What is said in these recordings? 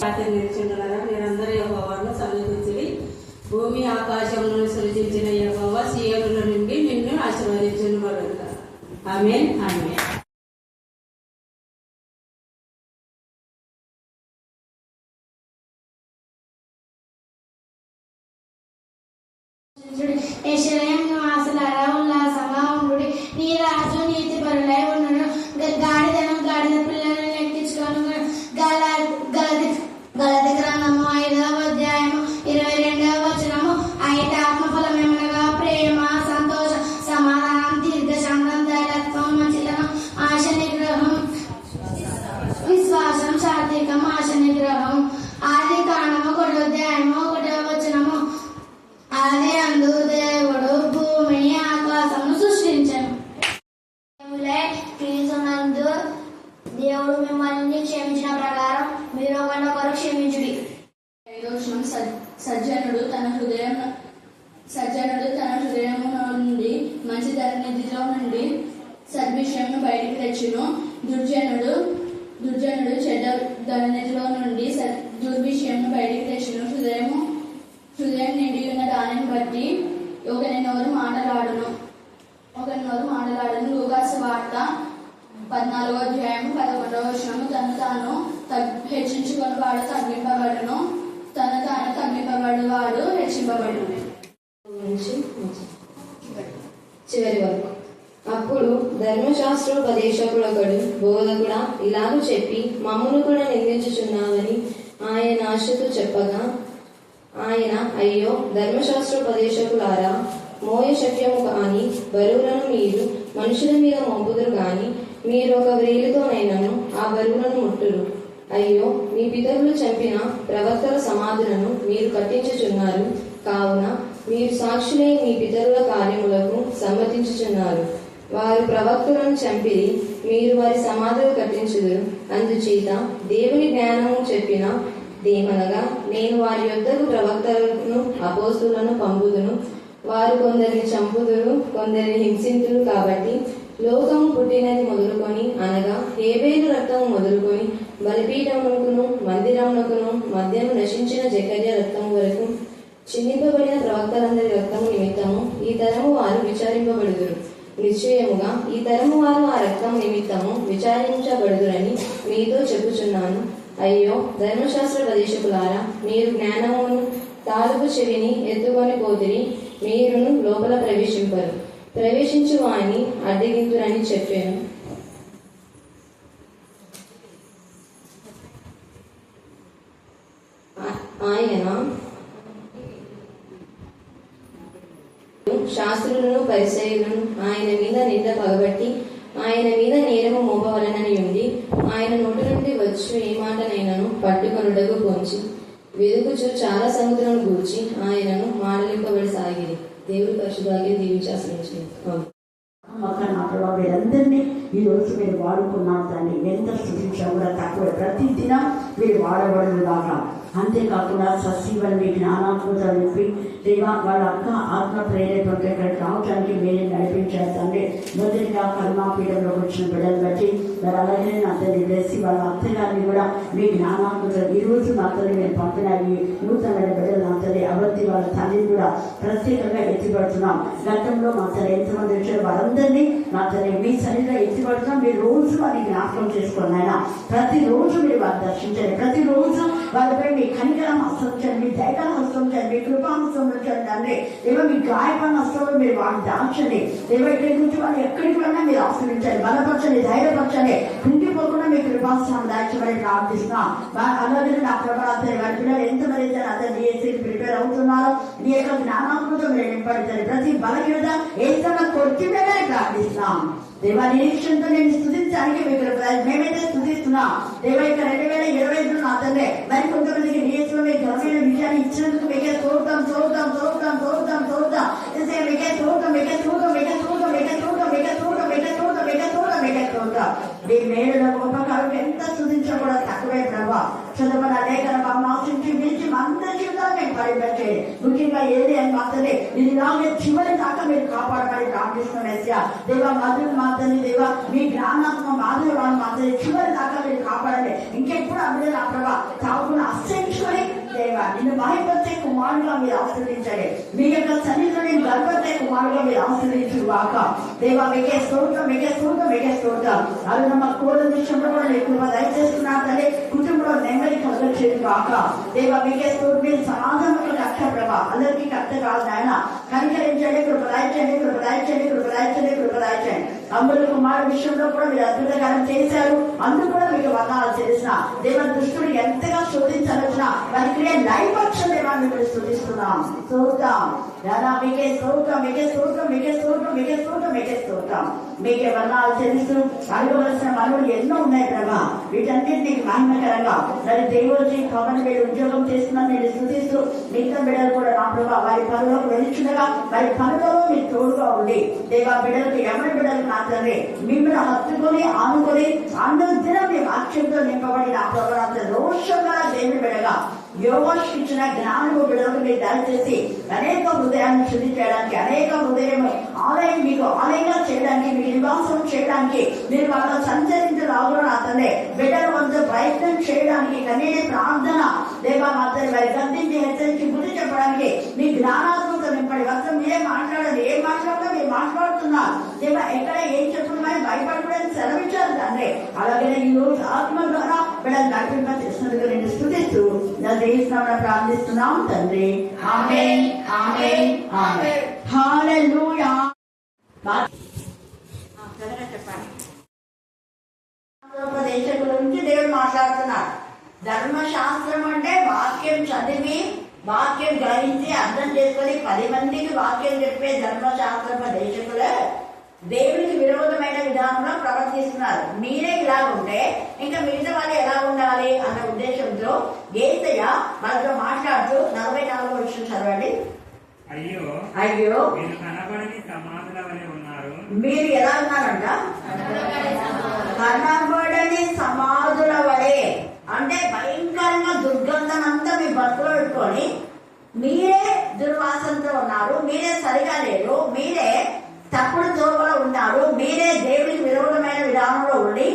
పాత్ర నిలిచిండగా మీరందరూ యహోవాను సమీపించి భూమి ఆకాశములను సృజించిన యహోవా సీఎంలో నుండి నిన్ను ఆశీర్వదించిన ఆమె ఆమె ఇలాగ చెప్పి మమ్మను కూడా నిందించుచున్నావని ఆయన ఆశతో చెప్పగా ఆయన అయ్యో ధర్మశాస్త్రోపదేశకులారా మోయ శక్యము కాని బరువులను మీరు మనుషుల మీద మోపుదురు కాని మీరు ఒక వ్రేలితోనైనను ఆ బరువులను ముట్టురు అయ్యో మీ పితరులు చంపిన ప్రవక్తల సమాధులను మీరు కట్టించుచున్నారు. కావున మీరు సాక్షులై మీ పితరుల కార్యములకు సమ్మతించుచున్నారు. వారు ప్రవక్తలను చంపిరి మీరు వారి సమాధులు కట్టించుదురు. అందుచేత దేవుని జ్ఞానము చెప్పిన దేమనగా నేను వారి యొద్దకు ప్రవక్తలను అపోస్తులను పంపుదును. వారు కొందరిని చంపుదురు కొందరిని హింసింతురు కాబట్టి లోకము పుట్టినది మొదలుకొని అనగా హేబేలు రక్తము మొదలుకొని బలిపీఠమునకును మందిరమునకును మద్యము నశించిన జకర్య రక్తము వరకు చిన్నింపబడిన ప్రవక్తలందరి రక్తము నిమిత్తము ఈ తరము వారు విచారింపబడుదురు. నిశ్చయముగా ఈ తరము వారు ఆ రక్తం నిమిత్తము విచారించబడుదురని మీతో చెప్పుచున్నాను. అయ్యో ధర్మశాస్త్ర ప్రదేశకులారా మీరు జ్ఞానమును తాలూకు చెవిని ఎత్తుకొని పోతిరి మీరును లోపల ప్రవేశింపరు. ప్రవేశించు వాణ్ణి అడ్డగింతురని చెప్పాను. ఆయన శాస్త్రులను పరిచయులను ఆయన మీద నింద పగబట్టి ఆయన మీద నేరము మోపవలనని ఉండి ఆయన నోటి నుండి వచ్చు ఏ మాటనైనను పట్టుకొనుటకు పొంచి వెదుకుచు చాలా సముద్రం గూర్చి ఆయనను మాడలింపబడి సాగింది దేవుడి పరిశుభాగ్యం దీవించాల్సింది ఒక నాటలో మీరందరినీ ఈ రోజు మీరు వాడుకున్నాం దాన్ని ఎంత స్థుతించా కూడా తక్కువ. ప్రతి దినం మీరు వాడబడదు దాకా అంతేకాకుండా సజీవన్ మీ జ్ఞానాత్మత నింపి దేవా వాళ్ళ అక్క ఆత్మ ప్రేరేపంతో ఇక్కడ రావటానికి మీరే నడిపించారు తండ్రి. మొదటిగా కర్మాపీఠంలోకి వచ్చిన బిడ్డలు బట్టి మరి అలాగే నా తల్లి వేసి వాళ్ళ అత్తగారిని కూడా మీ జ్ఞానాత్మత ఈ రోజు నా తల్లి మీరు పంపిన నూతనమైన బిడ్డలు నా తల్లి అవతి వాళ్ళ తల్లిని కూడా ప్రత్యేకంగా ఎత్తిపడుతున్నాం. గతంలో మా తల్లి ఎంతమంది వచ్చారు వారందరినీ నా తల్లి మీ సన్నిధిలో ఎత్తిపడుతున్నాం. మీరు రోజు వారిని జ్ఞాపకం చేసుకోండి ఆయన ప్రతిరోజు మీరు వారిని దర్శించండి. ప్రతిరోజు వారిపై మీ కనికరం హస్తం మీ దైవ హస్తం మీ కృపా హస్తం ఉంచండి తండ్రి దేవ మీ గాయపడిన హస్తంలో మీరు వారిని దాల్చండి. దేవ ఇక్కడి నుంచి వాళ్ళు ఎక్కడికి వెళ్ళినా మీరు ఆశ్రయించండి బలపరచండి ధైర్యపరచండి. కుంగిపోకుండా మీ కృపాస్థానం దాల్చమని ప్రార్థిస్తున్నాం. అలాగే నా ప్రభావం వారి పిల్లలు ఎంతమంది అతను డిఎస్సీ ప్రిపేర్ అవుతున్నారో మీ యొక్క జ్ఞానాత్మకం మీరు నింపడతారు ప్రతి బలహీనత ఏదైనా కొట్టివేయని ప్రార్థిస్తున్నాం. దేవా నిరీక్షణతో నేను స్థుతించడానికి మీకు మేమైతే స్థుతిస్తున్నాం. దేవా ఇక రెండు వేల ఇరవై ఐదులో నా తండ్రి మరి కొంతమందికి డిఎస్సీలో మీకు విషయాన్ని ఇచ్చినందుకు మీకే చూడటం చూడటం చూడటం చూడటం చూడటం ఇదే మీకే చూడటం మీకే చూడటం మీకే చూడటం మీకే చూడటం మీకే చూడటం మీకే చూడటం మీకే చూడటం మీకే చూడటం మీ మేలుల ఉపకారం ఎంత స్థుతించడం కూడా తక్కువే ప్రభావ చదువుకున్న లేఖన ఆశించి మించి అందరి జీవితాలు మేము పరిపెట్టండి ముఖ్యంగా ఏది అని మాత్రమే ఇది ఇలాగే చివరి దాకా మీరు కాపాడమని ప్రార్థిస్తున్నాం ఎస్యా దేవ మధురు మాత్రమే దేవ మీ జ్ఞానాత్మ మాధుర్యాన్ని మాత్రమే చివరి దాకా మీరు కాపాడండి. ఇంకెప్పుడు కూడా మీరు నా ప్రభా. తాగును అసహించుకొని దేవా నిన్ను మహిపరిచే కుమారుగా మీరు ఆశ్రయించండి మీ యొక్క సన్నిధిలో నేను గర్భతే కుమారుగా మీరు ఆశ్రయించు వాక దేవా మీకే స్తోత్రం మీకే స్తోత్రం మీకే స్తోత్రం అది నమ్మ కోడ విషయంలో కూడా నేను కృప దయచేస్తున్నా సరే కుటుంబంలో నెమ్మది కలగచ్చేది కాక దేవా మీకే స్తోత్రం మీరు సమాధానం కక్ష ప్రభ అందరికీ కక్ష కాదు ఆయన కనికరించండి కృప దయచండి కృప దయచండి కృప దయచండి కృప దయచండి అమ్ముల కుమారు విషయంలో కూడా మీరు అద్భుతకారం చేశారు. అందుకు కూడా మీకు వందనాలు చేసిన దేవ దుష్టుడు ఎంతగా శోధించవచ్చిన వారి క్రియ నైపక్ష దేవాన్ని మీరు శోధిస్తున్నాం చూద్దాం దాదా మీకే స్తోత్రం మీకే స్తోత్రం మీకే స్తోత్రం మీకే స్తోత్రం మీకే స్తోత్రం. మీకే వర్ణాలు తెలుసు అడగవలసిన మనవులు ఎన్నో ఉన్నాయి ప్రభా. వీటన్నిటిని మహిమకరంగా మరి దేవుడి పవన్ వీళ్ళు ఉద్యోగం చేస్తున్నా మీరు స్థుతిస్తూ మిగతా బిడ్డలు కూడా నా ప్రభా వారి పనులకు వెళ్తుండగా వారి పనులలో మీరు తోడుగా ఉండి దేవా బిడ్డలకు ఎవరి బిడ్డలు నా మాత్రమే. మిమ్మల్ని హత్తుకొని ఆనుకొని అనుదినం దినం మీ వాక్యంతో నింపబడి నా ప్రభా రోషంగా దేవుని బిడగా యోగానికి ఇచ్చిన జ్ఞానము బిడలకు మీరు దారి చేసి అనేక హృదయాన్ని శుద్ధి చేయడానికి అనేక హృదయం ఆలయం మీకు ఆలయంగా చేయడానికి మీ నివాసం చేయడానికి మీరు వాళ్ళ సంచరించరావులో నా తండ్రి బిడ్డలు కొంత ప్రయత్నం చేయడానికి కనీస ప్రార్థన దేవా మా తండ్రి వారి గద్దించి హెచ్చరించి బుద్ధి చెప్పడానికి మీ జ్ఞానాత్మక నింపడి వస్త్రం ఏం మాట్లాడండి ఏం మాట్లాడినా మీరు మాట్లాడుతున్నారు. దేవా ఎక్కడ ఏం చెప్తున్నారని భయపడకూడదని సెలవించారు తండ్రి. అలాగే ఈ రోజు ఆత్మ ద్వారా బిడ్డలు నడిపింప చేసినందుకు నేను స్థుతిస్తూ నా దేశంలో ప్రార్థిస్తున్నాం తండ్రి. ఆమె ఆమె ఆమె హాలూయా చెప్పండి ధర్మోపదేశకుల గురించి దేవుడు మాట్లాడుతున్నాడు ధర్మశాస్త్రం అంటే వాక్యం చదివి వాక్యం గ్రహించి అర్థం చేసుకొని పది మందికి వాక్యం చెప్పే ధర్మశాస్త్రోపదేశకులే దేవునికి విరోధమైన విధానంలో ప్రవర్తిస్తున్నారు. మీరే ఇలా ఉంటే ఇంకా మిగతా వాళ్ళు ఎలా ఉండాలి అన్న ఉద్దేశంతో ఏసయ్య వాళ్ళతో మాట్లాడుతూ నలభై నాలుగో విషయం చదవండి. అయ్యో అయ్యో. మీరు కనబడని సమాధుల వలె ఉన్నారు. మీరు ఎలా ఉన్నారంట? కనబడని సమాధుల వలె. అంటే భయంకరంగా దుర్గంధం అంతా మీ బతులు పెట్టుకొని మీరే దుర్వాసనతో ఉన్నారు మీరే సరిగా లేరు మీరే తప్పుడు దోవలో ఉన్నారు మీరే దేవుడికి విరోధమైన విధానంలో ఉండి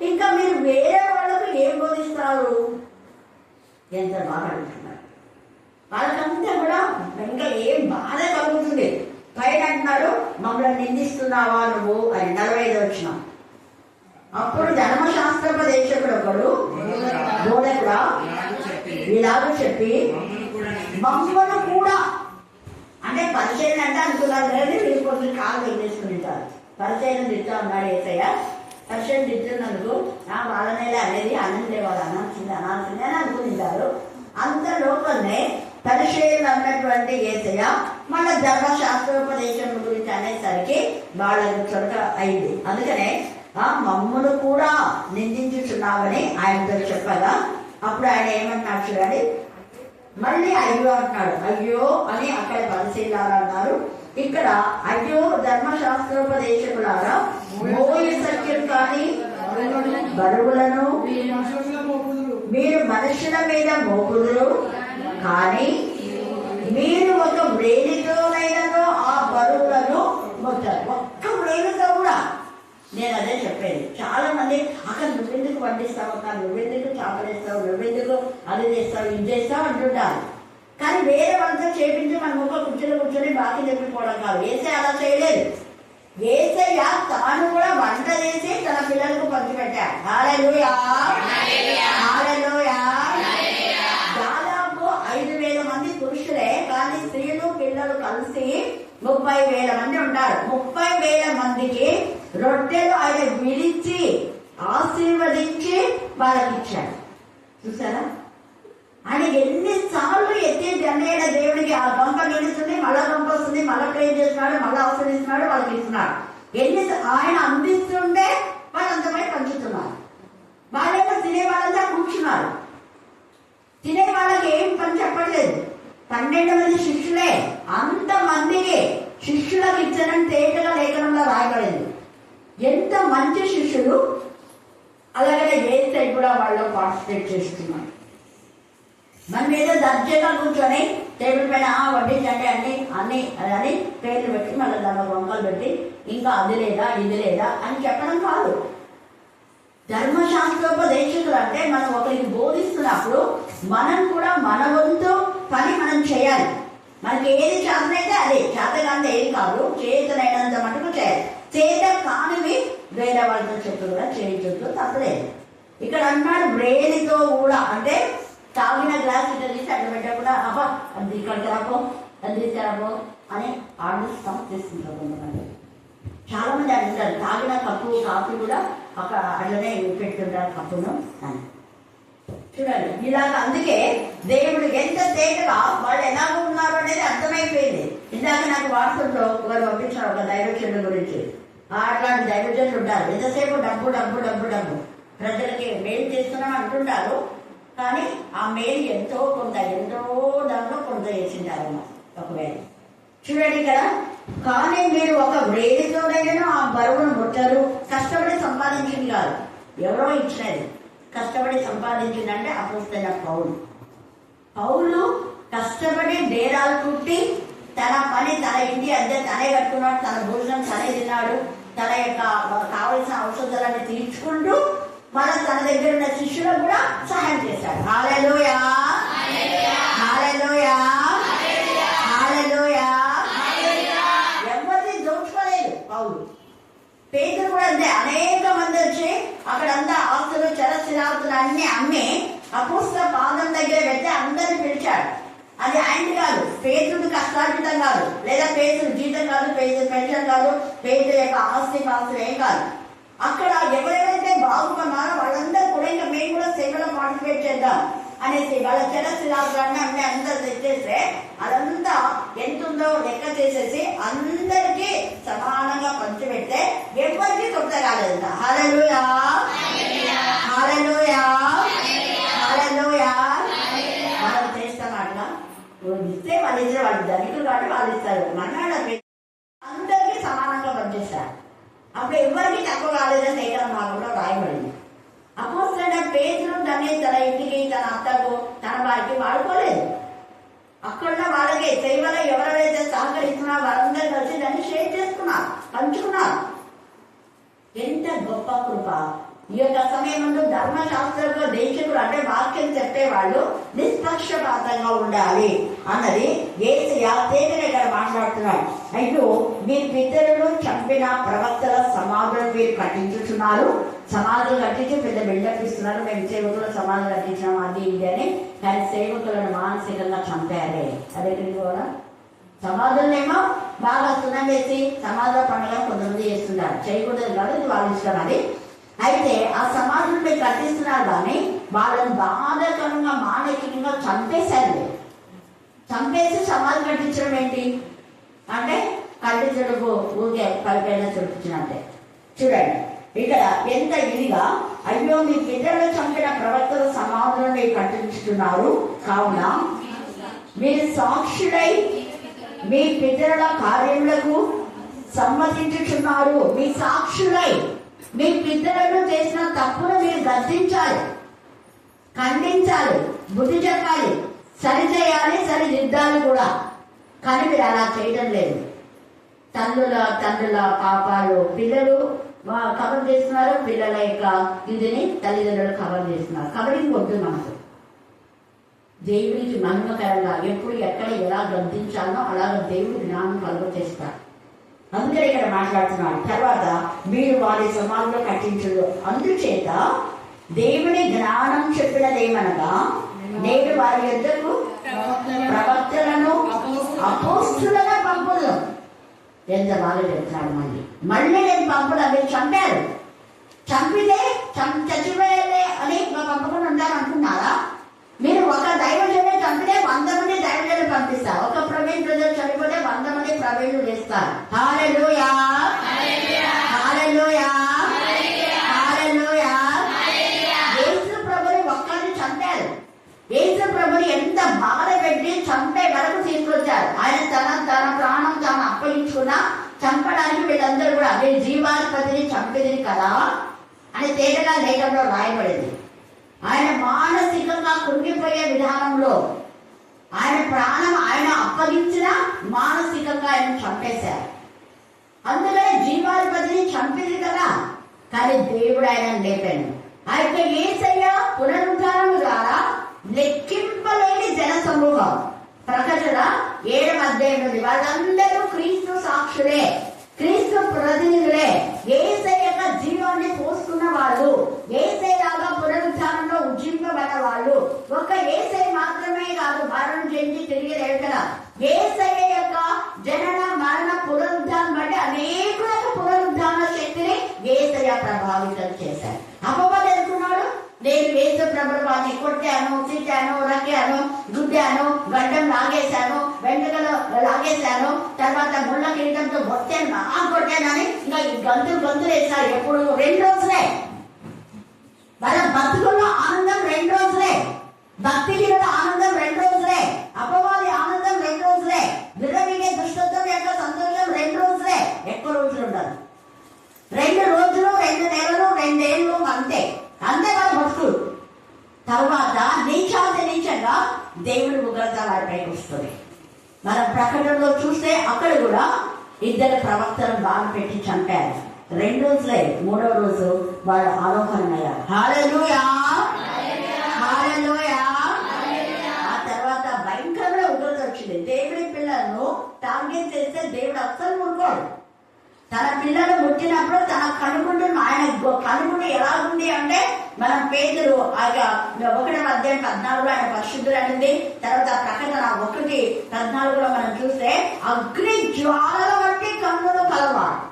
ఇంకా మీరు వేరే వాళ్ళకు ఏం బోధిస్తారు? ఎంత బాగా అడుగుతున్నారు వాళ్ళకంతా కూడా ఇంకా ఏం బాధ కలుగుతుంది. పైన అంటున్నారు మమ్మల్ని నిందిస్తున్నావా నువ్వు? అని నలభై ఐదు వచ్చిన అప్పుడు ధర్మశాస్త్రోపదేశకుడు ఒకడు బోధకుడా ఇలాగ చెప్పి ఇలాగ కూడా అంటే పరిచయం అంటే అనుకున్నారు కానీ వీళ్ళు కొంచెం కాలు వెళ్ళేసుకుంటారు పరిచయం తిట్టా ఉన్నాడు ఏసయ్య. పరిచయం తిట్టినందుకు నా వాళ్ళనేలే అనేది అనంటే వాళ్ళు అనాల్సింది అనాల్సిందే అని అనుకుంటారు అంత లోపలనే పరిచయం అన్నటువంటి ఏసయ్య మళ్ళీ ధర్మశాస్త్రోపదేశం గురించి అనేసరికి వాళ్ళకు చొరక అయింది. అందుకనే ఆ మమ్మను కూడా నిందించుచున్నావని ఆయనతో చెప్పగా అప్పుడు ఆయన ఏమంటున్నాడు చూడండి. మళ్ళీ అయ్యో అంటున్నాడు. అయ్యో అని అక్కడ పరిశీలాలు అన్నారు ఇక్కడ అయ్యో ధర్మశాస్త్రోపదేశకులారా మోయి సత్యం కానీ బరువులను మీరు మనుషుల మీద మోపుదురు. కానీ మీరు ఒక బ్రేలితోనైనా ఆ బరువులను మొత్తారు ఒక్క బ్రేలితో కూడా. నేను అదే చెప్పేది. చాలా మంది అక్కడ నువ్వెందుకు వండిస్తావు అక్క? నువ్వెందుకు చేపలేస్తావు? నువ్వెందుకు అది చేస్తావు? ఇది చేస్తావు? అంటుంటారు. కానీ వేరే వాళ్ళతో చేపించి మన ముఖ కూర్చొని కూర్చొని బాకీ చెప్పిపోవడం కాదు. ఏసే అలా చేయలేదు. ఏసయ్య తాను కూడా వంట చేసి తన పిల్లలకు పంచిపెట్టాడు దాదాపు ఐదు వేల మంది పురుషులే కానీ స్త్రీలు పిల్లలు కలిసి ముప్పై వేల మంది ఉంటారు. ముప్పై వేల మందికి రొట్టెలు ఆయన విడిచి ఆశీర్వదించి వాళ్ళకి ఇచ్చాడు చూసారా ఆయన ఎన్నిసార్లు ఎత్తి జన్నేడ దేవుడికి ఆ గంప నిలుస్తుంది మళ్ళా గంప వస్తుంది మళ్ళా ప్రే చేస్తున్నాడు మళ్ళా ఆశ్రయిస్తున్నాడు వాళ్ళకి ఇస్తున్నాడు. ఎన్ని ఆయన అందిస్తుంటే వాళ్ళు అంతపై పంచుతున్నారు. వాళ్ళేమో తినే వాళ్ళంతా కూర్చున్నారు. తినే వాళ్ళకి ఏం పని చెప్పట్లేదు. పన్నెండు మంది శిష్యులే అంతమందికి శిష్యులకు ఇచ్చారని తేటగా లేఖనంలో రాయబడింది. ఎంత మంచి శిష్యులు అలాగే ఏ సైడ్ కూడా వాళ్ళు పార్టిసిపేట్ చేస్తున్నారు. మన మీద దర్జగా కూర్చొని టేబుల్ పైన "ఆ, వడ్డించండి అన్ని అన్ని అని పేర్లు పెట్టి మళ్ళీ దాని వంకలు పెట్టి ఇంకా అది లేదా ఇది లేదా అని చెప్పడం కాదు. ధర్మశాస్త్రోపదేశకులు అంటే మనం ఒకరికి మనం కూడా మన వంతు పని మనం చేయాలి. మనకి ఏది చేతనైతే అదే. చేత అంటే ఏది కాదు. చేతనైనంత మటుకు చేయాలి. చేత కానివి వేరే వాళ్ళతో చెప్పు కూడా చేయించు తప్పలేదు. ఇక్కడ అన్నాడు బ్రేలితో కూడా అంటే తాగిన గ్లాస్ ఇట్లా తీసి అట్లా పెట్టా కూడా అబ్బా అది ఇక్కడికి రాపో అది తీసుకురాపో అని ఆర్డర్ స్టాప్ చేస్తుంటారు కొంతమంది. చాలా మంది అడుగుతారు తాగిన కప్పు కాఫీ కూడా అక్కడ అట్లనే పెట్టుకుంటారు కప్పును అని. చూడండి ఇలాగ అందుకే దేవుడు ఎంత తేటగా వాళ్ళు ఎలా ఉన్నారు అనేది అర్థమైపోయింది. ఇందాక నాకు వాట్సాప్లో ఒకరు పంపించారు ఒక దైవజనుల గురించి. అట్లాంటి దైవజనులు ఉంటారు ఎంతసేపు డబ్బు డబ్బు డబ్బు డబ్బు? ప్రజలకి మేలు చేస్తున్నాం అంటుంటారు కానీ ఆ మేలు ఎంతో కొంత ఎంతో దాంట్లో కొంత చేసింటారు ఒకవేళ. చూడండి ఇక్కడ కానీ మీరు ఒక వేడితోనైనా ఆ బరువును ముట్టరు. కష్టపడి సంపాదించింది కాదు ఎవరో ఇచ్చినది. కష్టపడి సంపాదించిందంటే అపోస్తైన పౌలు. పౌలు కష్టపడి బేరాలు కుట్టి తన పని తన ఇంటి అద్దె తనే కట్టుకున్నాడు తన భోజనం తనే తిన్నాడు. తన యొక్క కావలసిన ఔషధాలన్నీ తీర్చుకుంటూ మన తన దగ్గర ఉన్న శిష్యులకు కూడా సహాయం చేశాడు. హాలలోయా! హాలలోయా! హాలలోయా! ఎవరిని దోచుకోలేదు? పౌలు. పేదలు కూడా అంతే. అనేక మంది వచ్చి అక్కడంతా ఆస్తులు చరస్థిరాస్తులు అన్ని అమ్మి అపుస్త పాదం దగ్గర పెడితే అందరి అది ఆయన కాదు. పేదలు కష్టార్జితం కాదు. లేదా పేదలు జీతం కాదు పేద పెన్షన్ కాదు పేద యొక్క ఆస్తి పాస్తులు ఏం కాదు. అక్కడ ఎవరెవరైతే బాగున్నారో వాళ్ళందరూ కూడా ఇంకా మేము కూడా సేవలో పార్టిసిపేట్ చేద్దాం అనేసి వాళ్ళ చరస్థిరాస్తులన్నీ అన్ని అందరు తెచ్చేస్తే అదంతా ఎంత ఉందో లెక్క చేసేసి అందరికీ సమానంగా పంచిపెడితే ఎవరికి కొత్త కాలేదంట. హాలూయా హాలూయా ఇస్తే వాళ్ళు ఇద్దరు. వాళ్ళు ధనికులు కాబట్టి వాళ్ళు ఇస్తారు. మన అందరికీ సమానంగా పనిచేస్తారు. అప్పుడు ఎవరికి తక్కువ కాలేదని సైతం భాగంలో రాయబడింది. అపోస్తున్న పేతులు తనే తన ఇంటికి తన అత్తకు తన వారికి వాడుకోలేదు. అక్కడ వాళ్ళకి సేవలో ఎవరెవరైతే సహకరిస్తున్నారో వారందరూ కలిసి దాన్ని షేర్ చేసుకున్నారు పంచుకున్నారు. ఎంత గొప్ప కృప. ఈ యొక్క సమయంలో ధర్మశాస్త్రంలో దేశకులు అంటే వాక్యం చెప్పేవాళ్ళు నిష్పక్షపాతంగా ఉండాలి అన్నది ఏసయ తేదీని ఇక్కడ మాట్లాడుతున్నాడు. అయ్యో మీ పితరులు చంపిన ప్రవక్తల సమాధులను మీరు కట్టించుతున్నారు సమాధులు కట్టించి పెద్ద బిల్డప్ ఇస్తున్నారు. మేము సేవకులు సమాధులు కట్టించాం అది ఇది అని. కానీ సేవకులను మానసికంగా చంపారే. అదే కూడా సమాధులనేమో బాగా సున్నం వేసి సమాధుల పండుగ కొంతమంది చేస్తున్నారు. చేయకూడదు కాదు ఇది వాళ్ళ ఇష్టం అది. అయితే ఆ సమాజంపై కట్టిస్తున్నారు కానీ వాళ్ళని బాధాకరంగా మానసికంగా చంపేశారు. చంపేసి సమాధి కట్టించడం ఏంటి? అంటే కళ్ళు చెడుపు ఊరికే కలిపైనా చూపించినట్టే చూడండి ఇక్కడ ఎంత ఇదిగా అయ్యో మీ పిల్లలు చంపిన ప్రవర్తన సమాధులను కట్టించుతున్నారు. కావున మీరు సాక్షుడై మీ పితరుల కార్యములకు సమ్మతించుచున్నారు. మీ సాక్షులై. మీ పితరులు చేసిన తప్పును మీరు గర్తించాలి ఖండించాలి. బుద్ధి చెప్పాలి. సరి చేయాలి సరిదిద్దాలి కూడా. కానీ మీరు అలా చేయడం లేదు. తండ్రుల తండ్రుల పాపాలు పిల్లలు కవర్ చేస్తున్నారు. పిల్లల యొక్క ఇదిని తల్లిదండ్రులు కవర్ చేస్తున్నారు. కవరింగ్ వద్దు మనకు. దేవునికి మహిమకరంగా ఎప్పుడు ఎక్కడ ఎలా గద్దించాలో అలాగ దేవుడు జ్ఞానం కలుగు చేస్తారు అందుకని ఇక్కడ మాట్లాడుతున్నాడు తర్వాత మీరు వారి సమాధిలో కట్టించడు అందుచేత దేవుని జ్ఞానం చెప్పినదేమనగా నేను వారి యొద్దకు ప్రవక్తలను అపోస్తులుగా పంపుదు ఎంత బాగా చెప్తున్నాడు మళ్ళీ. మళ్ళీ నేను పంపులు మీరు చంపారు. చంపితే చం- చచ్చిపోయాలే అని పంపకుండా ఉంటారు అనుకున్నారా మీరు ఒక దైవజనే చంపితే వంద మంది దైవజనులు పంపిస్తారు. ఒక ప్రవీణ్ బ్రదర్ చనిపోతే వంద మంది ప్రవీణులు వేస్తారు హాలెలూయా. హాలెలూయా. హాలెలూయా. యేసు ప్రభుని ఒక్కరిని చంపారు. యేసు ప్రభుని ఎంత బాధ పెట్టి చంపే వరకు తీసుకొచ్చారు. ఆయన తన తన ప్రాణం తాను అప్పగించుకున్నా చంపడానికి వీళ్ళందరూ కూడా అదే జీవాధిపతిని చంపేది కదా అని తేటగా లేఖంలో రాయబడింది. ఆయన మానసికంగా కైంకర్య విధానంలో ఆయన ప్రాణం ఆయన అప్పగించిన మానసికంగా ఆయన చంపేశారు. అందులో జీవాధిపతిని చంపింది కదా. కానీ దేవుడు ఆయన లేపాడు. అయితే ఏసయ్య పునరుద్ధారం ద్వారా లెక్కింపలేని జన సమూహం ప్రకటన ఏడు అధ్యాయంలో వాళ్ళందరూ క్రీస్తు సాక్షులే. క్రీస్తు ప్రతినిధులే ఏసై యొక్క జీవాన్ని పోసుకున్న వాళ్ళు ఏసై లాగా పునరుద్ధానంలో ఉజ్జింపబడ్డ వాళ్ళు ఒక ఏసై మాత్రమే కాదు మరణం చెంది తిరిగి లేకల ఏసై యొక్క జనన మరణ పునరుద్ధానం బట్టి అనేకులకు పునరుద్ధాన శక్తిని ఏసయ్య ప్రభావితం చేశారు అపవాదం అనుకున్నాడు నేను వేసు ప్రభుత్వాన్ని కొట్టాను తిట్టాను రక్కాను గుద్దాను గడ్డం లాగేశాను వెంటకలు లాగేశాను తర్వాత ముళ్ళ కిరీటంతో కొట్టాను బాగా కొట్టానని ఇంకా గంతులు గంతులు వేశారు ఎప్పుడు? రెండు రోజులే. వాళ్ళ బతుకుల్లో ఆనందం రెండు రోజులే. భక్తి ఆనందం రెండు రోజులే. అపవాది ఆనందం రెండు రోజులే. విరమిగే దుష్టత్వం యొక్క సంతోషం రెండు రోజులే. ఎక్కువ రోజులు ఉండదు. రెండు రోజులు రెండు నెలలు రెండేళ్ళు అంతే. అంతేకాదు ఫస్ట్ తర్వాత నీచాంత నీచంగా దేవుడి ఉగ్రత వారిపైకి వస్తుంది. మన ప్రకటనలో చూస్తే అక్కడ కూడా ఇద్దరు ప్రవక్తలు బాగా పెట్టి చంపారు. రెండు రోజులే మూడో రోజు వాళ్ళు ఆరోహణమయ్యారు. హాలూయా హాలూయా ఆ తర్వాత భయంకరమైన ఉగ్రత వచ్చింది. దేవుడి పిల్లలను టార్గెట్ చేస్తే దేవుడు అస్సలు ఊరుకోడు. తన పిల్లలు పుట్టినప్పుడు తన కనుగుండు ఆయన కనుగుండు ఎలా ఉంది అంటే మనం పేదలు ఆయన ఒకటి మధ్యాహ్నం పద్నాలుగులో ఆయన పరిశుద్ధులు అనింది. తర్వాత ప్రకటన ఒకటి పద్నాలుగులో మనం చూస్తే అగ్ని జ్వాలల వంటి కన్నులు కలవాడు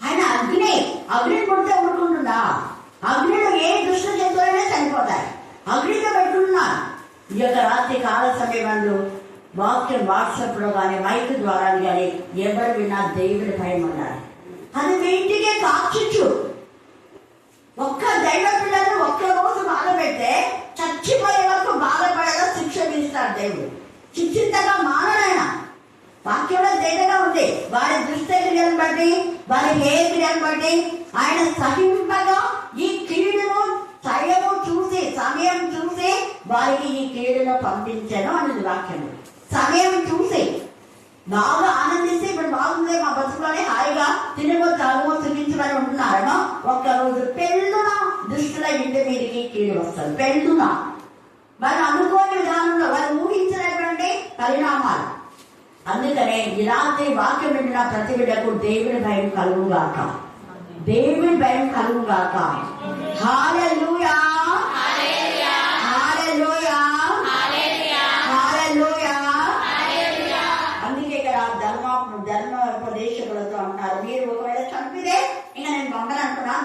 ఆయన అగ్ని అగ్ని పుడితే ఊరుకుంటుందా? అగ్నిలో ఏ దుష్ట జంతువులైనా చనిపోతాయి. అగ్నితో పెట్టుకున్నా. ఈ యొక్క రాత్రి కాల సమయంలో వాక్యం వాట్సాప్లో కానీ మైక్ ద్వారా కానీ ఎవరు విన్నా దేవుడి భయం ఉండాలి అది మీ ఇంటికే కాచిచ్చు ఒక్క దైవ పిల్లలు ఒక్క రోజు బాధ పెడితే చచ్చిపోయే వరకు బాధపడేలా శిక్ష విధిస్తాడు దేవుడు. శిక్షించగా మానడైనా వాక్యంలో తేటగా ఉంది. వారి దుష్టక్రియలను బట్టి వారి హేక్రియలను బట్టి ఆయన సహింపగా ఈ కీడును సమయము చూసి సమయం చూసి వారికి ఈ కీడును పంపించాను అనేది వాక్యం సమయం చూసి. బాగా ఆనందిస్తే ఇప్పుడు బాగుంది మా బతుకులోనే హాయిగా తినగో తాగుమో సుఖించమని ఉంటున్నారేమో. ఒక్కరోజు పెళ్ళున దుష్టుల ఇంటి మీదకి కీడు వస్తుంది. పెళ్ళున. వాళ్ళు అనుకోని విధానంలో వాళ్ళు ఊహించినటువంటి పరిణామాలు. అందుకనే రాత్రి వాక్యం వింటున్న ప్రతి బిడ్డకు దేవుని భయం కలుగుగాక. దేవుని భయం కలుగుగాక. హాలూయా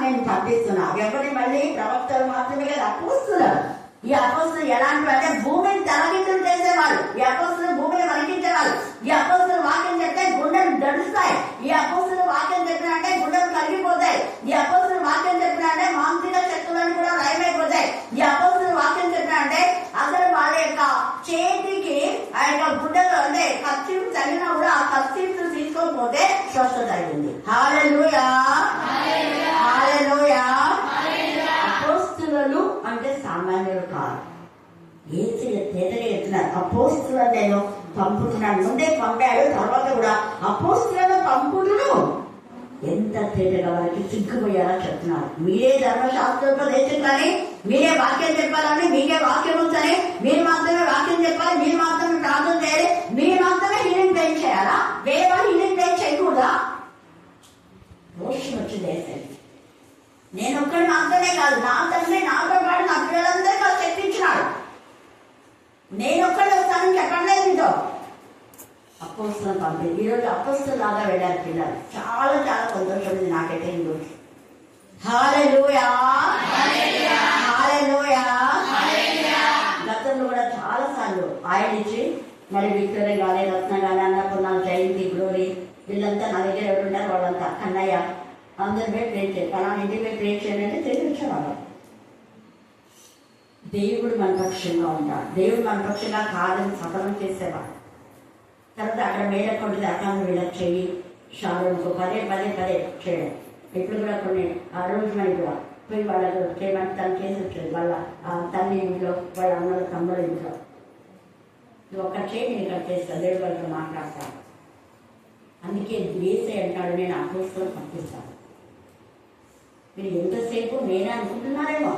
నేను పంపిస్తున్నా. ఎవరిని మళ్ళీ ప్రవక్తలు మాత్రమే కదా అపోస్తున్నారు ఈ అపోస్తులు ఎలాంటి అంటే భూమిని తలకిందులు చేసేవాళ్ళు. ఈ అపోస్తులు భూమిని వణికించేవాళ్ళు ఈ అపోస్తులు వాక్యం చెప్తే గుండెలు దడుస్తాయి. ఈ అపోస్తులు వాక్యం చెప్పినంటే గుండెలు కలిగిపోతాయి ఈ అపోస్తులు వాక్యం చెప్పినంటే మానసిక శక్తులను కూడా లయమైపోతాయి ఈ అపోస్తులు వాక్యం చెప్పినంటే అసలు వాళ్ళ యొక్క చేతికి ఆ యొక్క గుడ్డలో అంటే ఖర్చు తగినా కూడా ఆ ఖర్చు తీసుకోకపోతే స్వస్థత అయింది హాలూయా హాలూయా అపోస్తులు అంటే సామాన్యులు కాదు ఏసి తేటగా ఎత్తున్నారు అపోస్తులు నేను పంపుతున్నాను ముందే పంపాడు తర్వాత కూడా అపోస్తులను పంపుతును ఎంత తేటగా వారికి సిగ్గుపోయేలా చెప్తున్నారు మీరే ధర్మశాస్త్రోపదేశకులని మీరే వాక్యం చెప్పాలని మీకే వాక్యం ఉంచని మీరు మాత్రమే వాక్యం చెప్పాలి మీరు మాత్రమే ప్రార్థన చేయాలి. మీరు మాత్రమే హీలింగ్ టైం చేయాలా? వేరే వాళ్ళు హీలింగ్ టైం చేయకూడదా? మోషన్ వచ్చింది ఏసై నేను ఒక్కడి మాత్రమే కాదు నా తండ్రి నాతో పాటు నా పిల్లలందరూ ఆ చెప్పించినాడు. నేను ఒక్కడే వస్తానని చెప్పండి మీతో అపోస్తులను పంపింది ఈరోజు అపోస్తులు లాగా వెళ్ళారు పిల్లలు. చాలా చాలా సంతోషం ఉంది నాకైతే ఈరోజు హాలూయా చాలా సార్లు ఆయన ఇచ్చి మరి విక్టోరియా కానీ రత్న కానీ అన్నపూర్ణ జయంతి గ్లోరీ వీళ్ళంతా నా దగ్గర ఎవరు ఉంటారు వాళ్ళంతా కన్నయ్య అందరి మీద ప్రే చేయాలి. పలానా ఇంటి మీద ప్రే చేయాలంటే తెలియచేవాళ్ళు దేవుడు మన పక్షంగా ఉంటాడు. దేవుడు మన పక్షంగా కాదని సఫలం చేసేవాడు. తర్వాత అక్కడ మేడకొండ దాకా వీళ్ళకి చెయ్యి. షాలోన్కు పదే పదే పదే చేయడం. ఇప్పుడు కూడా కొన్ని ఆ రోజు మరి కూడా పోయి వాళ్ళకు చేయమని తను చేసి వచ్చేది. వాళ్ళ తల్లి ఇంట్లో వాళ్ళ అమ్మల తమ్ముడు ఇంట్లో. నువ్వు ఒక్క చేయి నేను ఇక్కడ చేస్తాను దేవుడు వాళ్ళతో మాట్లాడతాను. అందుకే వేసే అంటాడు నేను అపోస్తులు పంపిస్తాను. మీరు ఎంతసేపు నేనే అనుకుంటున్నారేమో?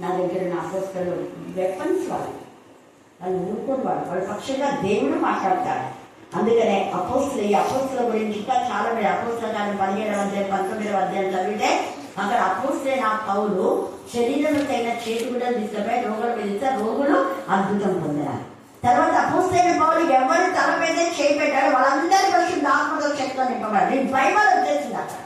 నా దగ్గర నా అపోస్తులు వెపన్స్ వాళ్ళు. వాళ్ళు ఊరుకోని వాళ్ళు. వాళ్ళ పక్షంగా దేవుడు మాట్లాడతాడు. అందుకనే అపోస్తులు ఈ అపోస్తుల గురించి ఇంకా చాలా మీరు అపోస్తుల కానీ పదిహేడవ అధ్యాయం పంతొమ్మిదవ అధ్యాయం చదివితే అక్కడ అపోస్తులైన పౌలు శరీరంలో తగిన చేతి కూడా తీసుకుపోయి రోగులు మీద రోగులు అద్భుతం పొందారు తర్వాత అపోస్తులైన పౌలు ఎవరు తల మీద చేయి పెట్టారో వాళ్ళందరి పరిశుద్ధ ఆత్మతో శక్తితో నింపబడారు ఈ బైబల్ వచ్చేసింది అక్కడ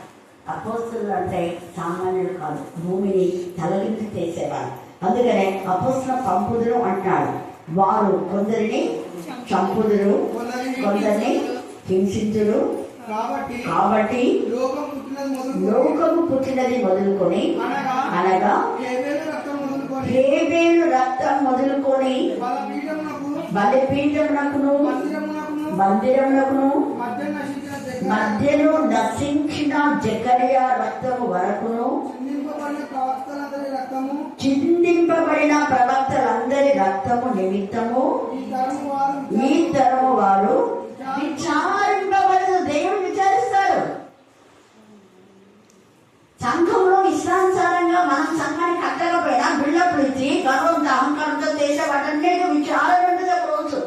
అపోస్తులు అంటే సామాన్యులు కాదు భూమిని తలగించి చేసేవారు. అందుకనే అపోస్తుల పంపుదురు అంటాడు వారు కొందరిని చంపుదురు కొందరిని హింసించురు కాబట్టి లోకము పుట్టినది మొదలుకొని అనగా రక్తం మొదలుకొని హేబేలు రక్తం మొదలుకొని బలపీఠమునకు బలిపీఠమునకును మందిరమునకును మధ్యలో నశించిన జకరియా రక్తము వరకును చిందింపబడిన ప్రవక్తలందరి రక్తము నిమిత్తము ఈ తరము వారు ఈ తరము వారు విచారింపబడిన దేవుడు విచారిస్తారు సంఘంలో ఇష్టానుసారంగా మనం సంఘానికి కట్టకపోయినా బిల్డప్లు ఇచ్చి గర్వంతో అహంకారంతో చేసే వాటన్నిటికీ విచారణ ఉంటుంది ఒక రోజు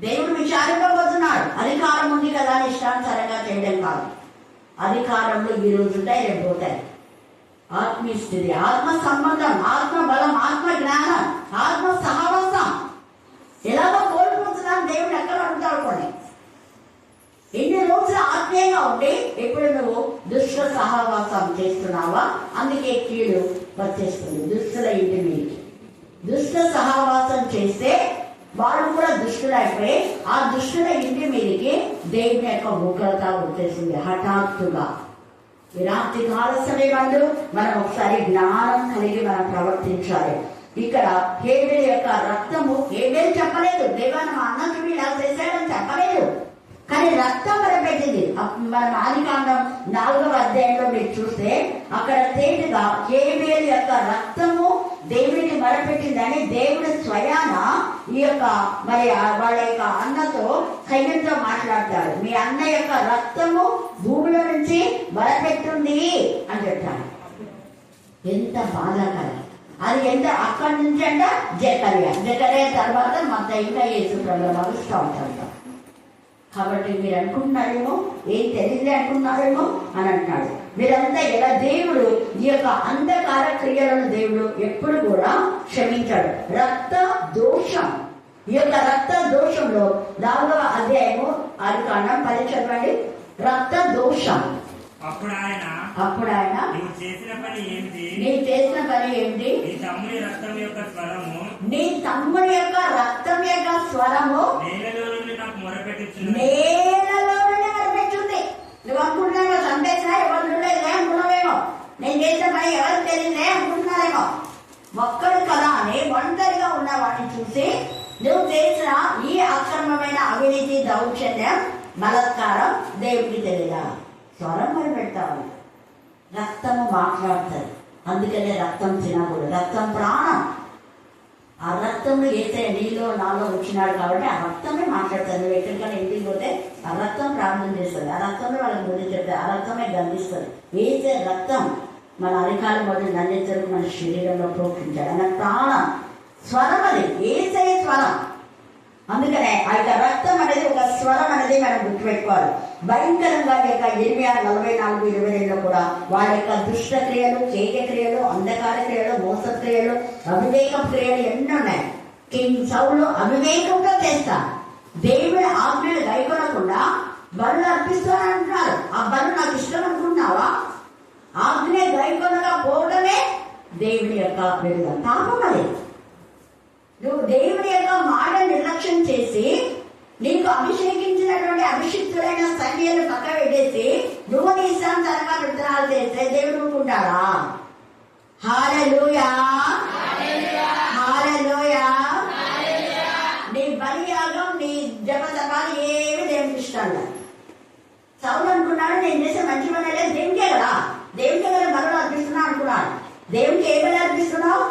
దేవుడు విచారింపబోతున్నాడు. అధికారం ఉంది కదా అని ఇష్టానుసారంగా చేయడం కాదు. అధికారంలో ఈ రోజు ఉంటాయి రేపు పోతాయి. ఆత్మీయస్థితి ఆత్మ సంబంధం ఆత్మ బలం ఆత్మ జ్ఞానం ఆత్మ సహవాసం. ఎలాగో కోల్పోతున్నాను దేవుడు ఎక్కడ ఉంటాడు కొన్ని ఎన్ని రోజులు ఆత్మీయంగా ఉండి ఇప్పుడు నువ్వు దుష్ట సహవాసం చేస్తున్నావా? అందుకే కీడు వచ్చేస్తుంది. దుష్టుల ఇంటి మీదకి. దుష్ట సహవాసం చేస్తే వాళ్ళు కూడా దుష్టులైపోయి ఆ దుష్టుల ఇంటి మీదకి దేవుని యొక్క ఉగ్రత వచ్చేసింది హఠాత్తుగా. ఈ రాత్రి కాల సమయంలో మనం ఒకసారి జ్ఞానం కలిగి మనం ప్రవర్తించాలి. ఇక్కడ హేబెల్ యొక్క రక్తము హేబెల్ చెప్పలేదు? దేవాన్ని మా అన్నకి ఇలా చేశాడని చెప్పలేదు. కానీ రక్తం వరపెట్టింది అప్- మన ఆదికాండం నాలుగవ అధ్యాయంలో మీరు చూస్తే అక్కడ తేటగా కేబేల్ యొక్క రక్తము దేవుడిని మరపెట్టిందని దేవుడు స్వయాన ఈ యొక్క మరి వాళ్ళ యొక్క అన్నతో సైన్యంతో మాట్లాడతాడు మీ అన్న యొక్క రక్తము భూమిలో నుంచి మరపెట్టుంది అని చెప్తాడు ఎంత బాధాకరం. అది ఎంత అక్కడి నుంచి అంట జకర్య. జకర్య తర్వాత మా ఇంకా యేసు ప్రభావాలు స్టార్ట్ ఉంటాడు కాబట్టి మీరు అనుకుంటున్నారేమో ఏం తెలియదు అనుకుంటున్నారేమో? అని అంటున్నాడు. మీరంతా ఎలా దేవుడు ఈ యొక్క అంధకార క్రియలను దేవుడు ఎప్పుడు కూడా క్షమించాడు. రక్త దోషం. ఈ యొక్క రక్త దోషంలో నాలుగవ అధ్యాయము అది కాండం పది చదవండి. రక్త దోషం. అప్పుడు ఆయన అప్పుడు ఆయన చేసిన పని ఏమిటి నీవు చేసిన పని ఏమిటి నీ తమ్ముడి రక్తం యొక్క స్వరము నీ తమ్ముడి యొక్క రక్తం యొక్క స్వరము నేలలో నాకు మొరపెట్టుచున్నది నేలలో నుండి నువ్వు అనుకుంటున్నావు? చంపేసినా ఎవరు అనుకున్నావేమో? నేను చేసిన పని ఎవరు అనుకుంటున్నారేమో ఒక్కడు కదా అని ఒంటరిగా ఉన్న చూసి నువ్వు చేసిన ఈ అక్రమమైన అవినీతి దౌర్జన్యం బలత్కారం దేవుడికి తెలియదా? స్వరం మరి పెడతావు రక్తము మాట్లాడుతుంది. అందుకనే రక్తం తినకూడదు. రక్తం ప్రాణం. ఆ రక్తంలో ఏసే నీలో నాలో వచ్చినాడు కాబట్టి ఆ రక్తమే మాట్లాడతారు. నువ్వు ఎక్కడికైనా ఇంటికి పోతే ఆ రక్తం ప్రార్థన చేస్తుంది ఆ రక్తంలో వాళ్ళకి ముందు చెప్తారు ఆ రక్తమే గంధిస్తుంది. వేసే రక్తం మన అధికారం మొదలు నందించడం మన శరీరంలో ప్రోక్షించాడు అన్న ప్రాణం స్వరం అది. ఏసే స్వరం అందుకనే ఆ యొక్క రక్తం అనేది ఒక స్వరం అనేది మనం గుర్తుపెట్టుకోవాలి. భయంకరంగా యొక్క ఇరవై ఆరు నలభై నాలుగు ఇరవై రెండులో కూడా వాళ్ళ యొక్క దుష్ట క్రియలు చేయ క్రియలు అంధకార క్రియలు మోస క్రియలు అవివేక క్రియలు ఎన్నో ఉన్నాయి. కింగ్ సౌలు అవివేకంగా చేస్తారు దేవుడి ఆజ్ఞలు గైకొనకుండా బలు అర్పిస్తానంటున్నారు ఆ బలు నాకు ఇష్టం అనుకుంటున్నావా? ఆజ్ఞ గైకొనగా పోవడమే దేవుడి యొక్క విడుదల పాపం అది. నువ్వు దేవుని యొక్క మాట నిర్లక్ష్యం చేసి నీకు అభిషేకించినటువంటి అభిషిక్తులైన పక్క పెట్టేసి నువ్వు నీ తర్వాత విత్తనాలు చేస్తే దేవుడు ఒప్పుకుంటాడా హాలూయా హాలూయా నీ బలియాగం నీ జపతపాలు ఏమి దేవునికి ఇష్టం లేదు. సౌలు అనుకున్నాడు నేను చేసే మంచి పని లేదు దేవునికే కదా. దేవునికే కదా బలం అర్పిస్తున్నా అనుకున్నాడు. దేవునికి ఏ బలి అర్పిస్తున్నావు?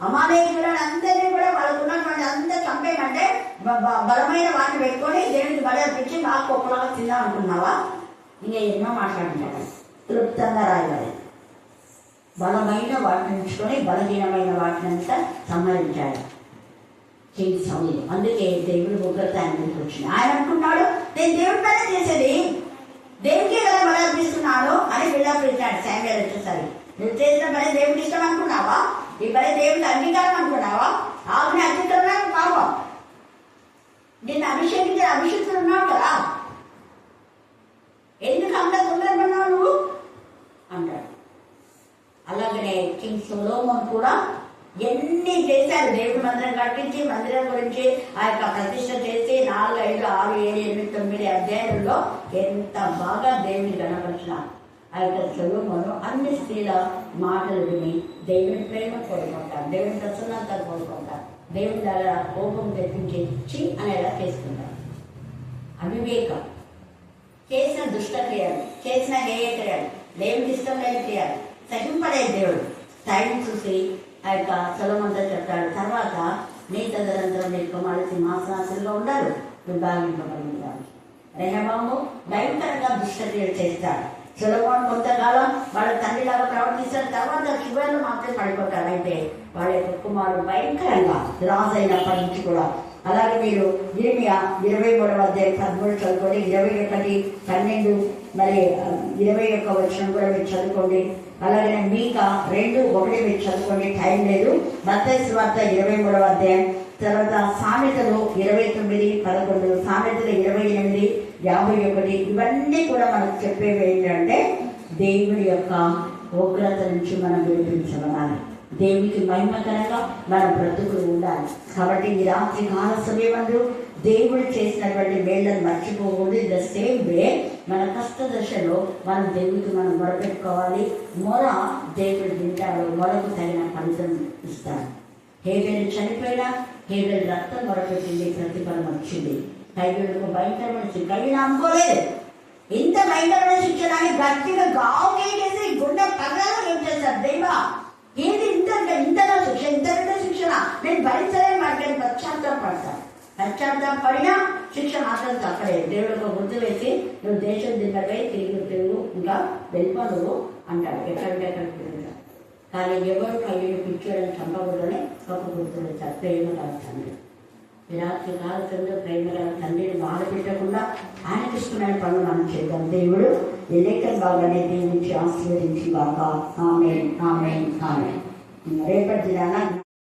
అమాలేకులను అందరినీ కూడా వాళ్ళకు ఉన్నటువంటి అంతా చంపేయమంటే బ- బలమైన వాటిని పెట్టుకొని దేవునికి బలి అర్పించి బాగా కుక్కలాగా తిందాం అనుకున్నావా? ఇంకా ఎన్నో మాట్లాడుతున్నాడు తృప్తంగా రాయబడి బలమైన వాటిని ఉంచుకొని బలహీనమైన వాటిని అంతా సంహరించాడు చేసి సమయం. అందుకే దేవుడు ఉగ్రత ఆయన మీదకి వచ్చింది. ఆయన అనుకున్నాడు నేను దేవుడి పైన చేసేది. దేవుడికి కదా బలి అని బిల్డప్ ఇచ్చాడు శామ్యుల్ వచ్చేసరి నువ్వు చేసిన పని దేవుడికి ఇష్టం అనుకున్నావా? ఈ పని దేవుడికి అంగీకారం అనుకున్నావా? ఆమె అత్యుత్తమైన పాపం నిన్ను అభిషేకించిన అభిషేకులు ఉన్నావు కదా. ఎందుకు అంత తొందరపడినావు నువ్వు? అంటాడు. అలాగనే కింగ్ సులోమోన్ కూడా ఎన్ని చేశారు? దేవుడి మందిరం కట్టించి మందిరం గురించి ఆ యొక్క ప్రతిష్ట చేసి నాలుగు ఐదు ఆరు ఏడు ఎనిమిది తొమ్మిది అధ్యాయుల్లో ఎంత బాగా దేవుని గణపరిచిన ఆ యొక్క సులోమోను అన్ని స్త్రీల మాటలు విని దేవుని ప్రేమ కోరుకుంటారు. దేవుని ప్రసన్నతను కోరుకుంటారు. దేవుని ద్వారా కోపం తెప్పించి అనేలా చేసుకుంటారు. అవివేకం. చేసిన దుష్ట క్రియలు చేసిన హేయ క్రియలు దేవుడి ఇష్టం లేని క్రియలు సహింపడే దేవుడు. టైం చూసి ఆ యొక్క సులమంతా చెప్తాడు తర్వాత నీ తదనంతరం నీ కుమారుడు సింహాసనాసంలో ఉండరు. విభాగింపబడింది రెహబాము భయంకరంగా దుష్ట క్రియలు చేస్తాడు. సులభం కొంతకాలం వాళ్ళ తండ్రిలాగా ప్రవర్తిస్తాడు తర్వాత చివరిలో మాత్రం పడిపోతాడు అయితే వాళ్ళ యొక్క కుమారుడు భయంకరంగా లాస్ అయినప్పటి నుంచి కూడా. అలాగే మీరు ఇరిమియా ఇరవై మూడవ అధ్యాయం పదమూడు చదువుకోండి. ఇరవై ఒకటి పన్నెండు మరి ఇరవై ఒక్క వచ్చిన కూడా మీరు చదువుకోండి. అలాగే మీక రెండు ఒకటి మీరు చదువుకోండి. టైం లేదు. మత్తయి వార్త ఇరవై మూడవ అధ్యాయం. తర్వాత సామెతలు ఇరవై తొమ్మిది పదకొండు సామెతలు ఇరవై ఎనిమిది యాభై ఒకటి ఇవన్నీ కూడా మనకు చెప్పేవి ఏంటంటే దేవుడి యొక్క ఉగ్రత నుంచి మనం విడిపించబడాలి. దేవునికి మహిమకరంగా మన బ్రతుకులు ఉండాలి. కాబట్టి ఈ రాత్రి కాల సమయమందు దేవుడు చేసినటువంటి మేళ్ళను మర్చిపోకూడదు. ద సేమ్ వే మన కష్ట దశలో మనం దేవుడికి మనం మొరపెట్టుకోవాలి. మొర దేవుడు వింటాడు. మొరకు తగిన ఫలితం ఇస్తాడు. హేబెల్ చనిపోయినా హేబెల్ రక్తం మొరపెట్టింది ప్రతిఫలం వచ్చింది. కైబిళ్ళకు భయంకరమైన శిక్ష కైబిల్ అనుకోలేదు ఇంత భయంకరమైన శిక్ష దాన్ని గట్టిగా గావుకే చేసి గుండె పగలలో ఏం చేశారు దేవా. ఏది ఇంత ఇంతగా శిక్ష ఇంతకంటే శిక్షణ? నేను భరించలేని మాట్లాడి పశ్చాత్తాపడతాను పశ్చాత్తాపడినా శిక్ష మాత్రం తప్పలేదు. దేవుడు గుర్తు వేసి నువ్వు దేశం దిద్దపై తిరిగి తిరుగు ఇంకా వెళ్ళిపో నువ్వు అంటాడు. ఎక్కడికి ఎక్కడికి తిరుగుతాడు. కానీ ఎవరు కయ్యను పిచ్చోడని చంపకూడదని ఒక గుర్తు వేశారు. ప్రేమ గల తండ్రి విరాత్రి కాలకంలో ప్రేమ తండ్రిని బాధ పెట్టకుండా ఆయనకి ఇష్టమైన పనులు మనం చేద్దాం. దేవుడు ఎన్నికల బాగానే నుంచి ఆశీర్వదించి బాగా ఆమె ఆమె ఆమె రేపటి దినాన